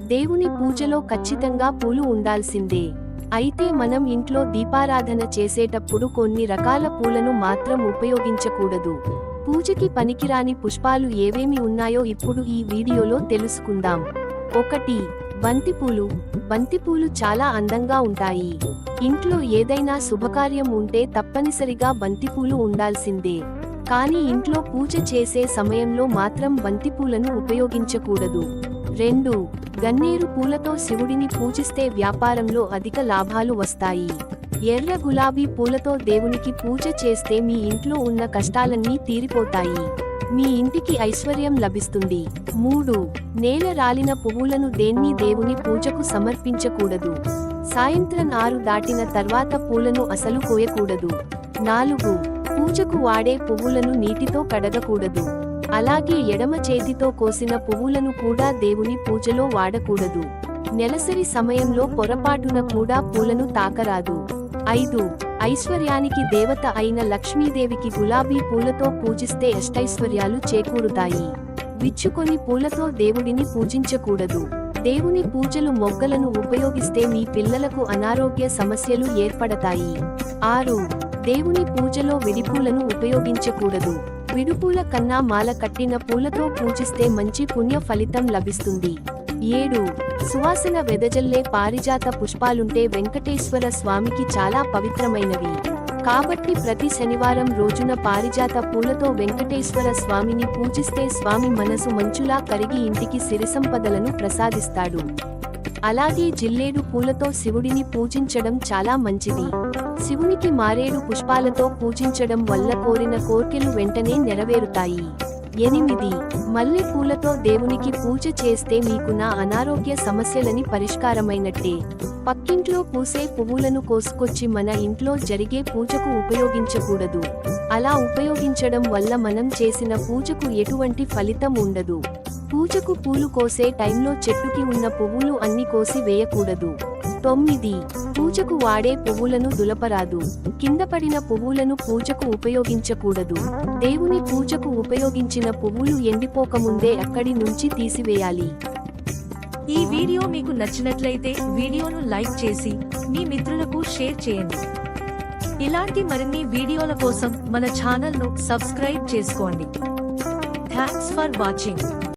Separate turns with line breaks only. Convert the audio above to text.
దేవుని పూజలో ఖచ్చితంగా పూలు ఉండాల్సిందే. అయితే మనం ఇంట్లో దీపారాధన చేసేటప్పుడు కొన్ని రకాల పూలను మాత్రం ఉపయోగించకూడదు. పూజకి పనికిరాని పుష్పాలు ఏవేమి ఉన్నాయో ఇప్పుడు ఈ వీడియోలో తెలుసుకుందాం. ఒకటి బంతిపూలు. బంతిపూలు చాలా అందంగా ఉంటాయి. ఇంట్లో ఏదైనా శుభకార్యం ఉంటే తప్పనిసరిగా బంతిపూలు ఉండాల్సిందే. కానీ ఇంట్లో పూజ చేసే సమయంలో మాత్రం బంతిపూలను ఉపయోగించకూడదు. రెండు గన్నేరు పూలతో శివుడిని పూజిస్తే వ్యాపారంలో అధిక లాభాలు వస్తాయి. ఎర్ర గులాబీ పూలతో దేవునికి పూజ చేస్తే మీ ఇంట్లో ఉన్న కష్టాలన్నీ తీరిపోతాయి. మీ ఇంటికి ఐశ్వర్యం లభిస్తుంది. మూడు నేల రాలిన పువ్వులను దేన్ని దేవుని పూజకు సమర్పించకూడదు. సాయంత్రం ఆరు దాటిన తర్వాత పూలను అసలు కోయకూడదు. నాలుగు పూజకు వాడే పువ్వులను నీటితో కడగకూడదు. అలాగే ఎడమ చేతితో కోసిన పువ్వులను కూడా దేవుని పూజలో వాడకూడదు. నెలసరి సమయంలో పొరపాటున కూడా పూలను తాకరాదు. ఐదు. ఐశ్వర్యానికి దేవత అయిన లక్ష్మీదేవికి గులాబీ పూలతో పూజిస్తే అష్టైశ్వర్యాలు చేకూరుతాయి. విచ్చుకొని పూలతో దేవుడిని పూజించకూడదు. దేవుని పూజలు మొగ్గలను ఉపయోగిస్తే మీ పిల్లలకు అనారోగ్య సమస్యలు ఏర్పడతాయి. ఆరు. దేవుని పూజలో విడిపూలను ఉపయోగించకూడదు. విడుపూల కన్నా మాల కట్టిన పూలతో పూజిస్తే మంచి పుణ్య ఫలితం లభిస్తుంది. ఏడు. సువాసన వెదజల్లే పారిజాత పుష్పాలుంటే వెంకటేశ్వర స్వామికి చాలా పవిత్రమైనవి. కాబట్టి ప్రతి శనివారం రోజున పారిజాత పూలతో వెంకటేశ్వర స్వామిని పూజిస్తే స్వామి మనసు మంచులా కరిగి ఇంటికి సిరిసంపదలను ప్రసాదిస్తాడు. అలాగే జిల్లేడు పూలతో శివుడిని పూజించడం చాలా మంచిది. శివునికి మారేడు పుష్పాలతో పూజించడం వల్ల కోరిన కోర్కెలు వెంటనే నెరవేరుతాయి. ఎనిమిది. మల్లె పూలతో దేవునికి పూజ చేస్తే మీకు నా అనారోగ్య సమస్యలని పరిష్కారమైనట్టే. పక్కింట్లో పూసే పువ్వులను కోసుకొచ్చి మన ఇంట్లో జరిగే పూజకు ఉపయోగించకూడదు. అలా ఉపయోగించడం వల్ల మనం చేసిన పూజకు ఎటువంటి ఫలితం ఉండదు. పూజకు పూలు కోసే టైంలో చెట్టుకి ఉన్న పువ్వులు అన్ని కోసి వేయకూడదు. తొమ్మిది. పూజకు వాడే పువ్వులను దులపరాదు. కింద పడిన పువ్వులను పూజకు ఉపయోగించకూడదు. దేవుని పూజకు ఉపయోగించిన పువ్వులు ఎండిపోకముందే అక్కడి నుంచి తీసివేయాలి.
ఈ వీడియో మీకు నచ్చినట్లయితే వీడియోను లైక్ చేసి మీ మిత్రులకు షేర్ చేయండి. ఇలాంటి మరిన్ని వీడియోల కోసం మన ఛానల్ను సబ్స్క్రైబ్ చేసుకోండి. Thanks for watching